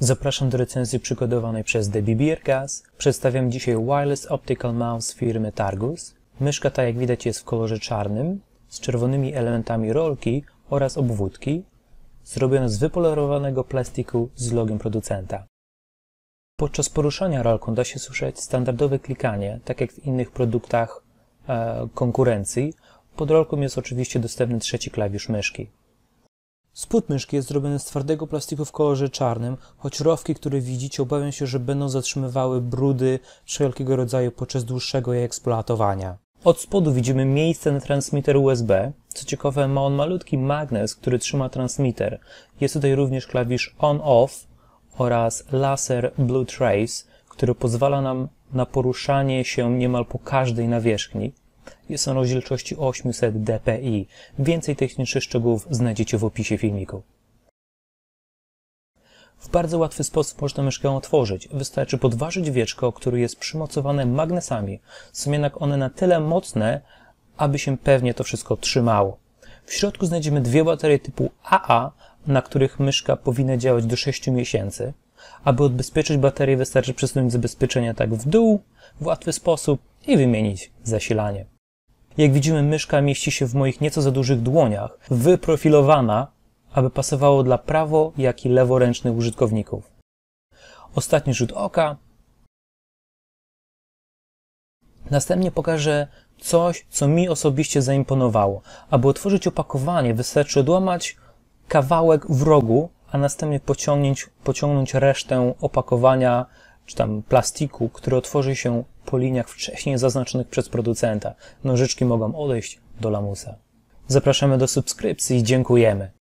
Zapraszam do recenzji przygotowanej przez Debbie Biergas. Przedstawiam dzisiaj Wireless Optical Mouse firmy Targus. Myszka ta jak widać jest w kolorze czarnym, z czerwonymi elementami rolki oraz obwódki, zrobiona z wypolerowanego plastiku z logiem producenta. Podczas poruszania rolką da się słyszeć standardowe klikanie, tak jak w innych produktach e, konkurencji. Pod rolką jest oczywiście dostępny trzeci klawisz myszki. Spód myszki jest zrobiony z twardego plastiku w kolorze czarnym, choć rowki, które widzicie, obawiam się, że będą zatrzymywały brudy wszelkiego rodzaju podczas dłuższego jej eksploatowania. Od spodu widzimy miejsce na transmitter USB. Co ciekawe, ma on malutki magnes, który trzyma transmitter. Jest tutaj również klawisz on-off oraz laser Blue Trace, który pozwala nam na poruszanie się niemal po każdej nawierzchni. Jest on rozdzielczości 800 dpi. Więcej technicznych szczegółów znajdziecie w opisie filmiku. W bardzo łatwy sposób można myszkę otworzyć. Wystarczy podważyć wieczko, które jest przymocowane magnesami. Są jednak one na tyle mocne, aby się pewnie to wszystko trzymało. W środku znajdziemy dwie baterie typu AA, na których myszka powinna działać do 6 miesięcy. Aby odbezpieczyć baterię wystarczy przesunąć zabezpieczenia tak w dół, w łatwy sposób i wymienić zasilanie. Jak widzimy, myszka mieści się w moich nieco za dużych dłoniach, wyprofilowana, aby pasowało dla prawo, jak i leworęcznych użytkowników. Ostatni rzut oka. Następnie pokażę coś, co mi osobiście zaimponowało. Aby otworzyć opakowanie, wystarczy odłamać kawałek w rogu, a następnie pociągnąć, pociągnąć resztę opakowania czy tam plastiku, który otworzy się po liniach wcześniej zaznaczonych przez producenta. Nożyczki mogą odejść do lamusa. Zapraszamy do subskrypcji i dziękujemy.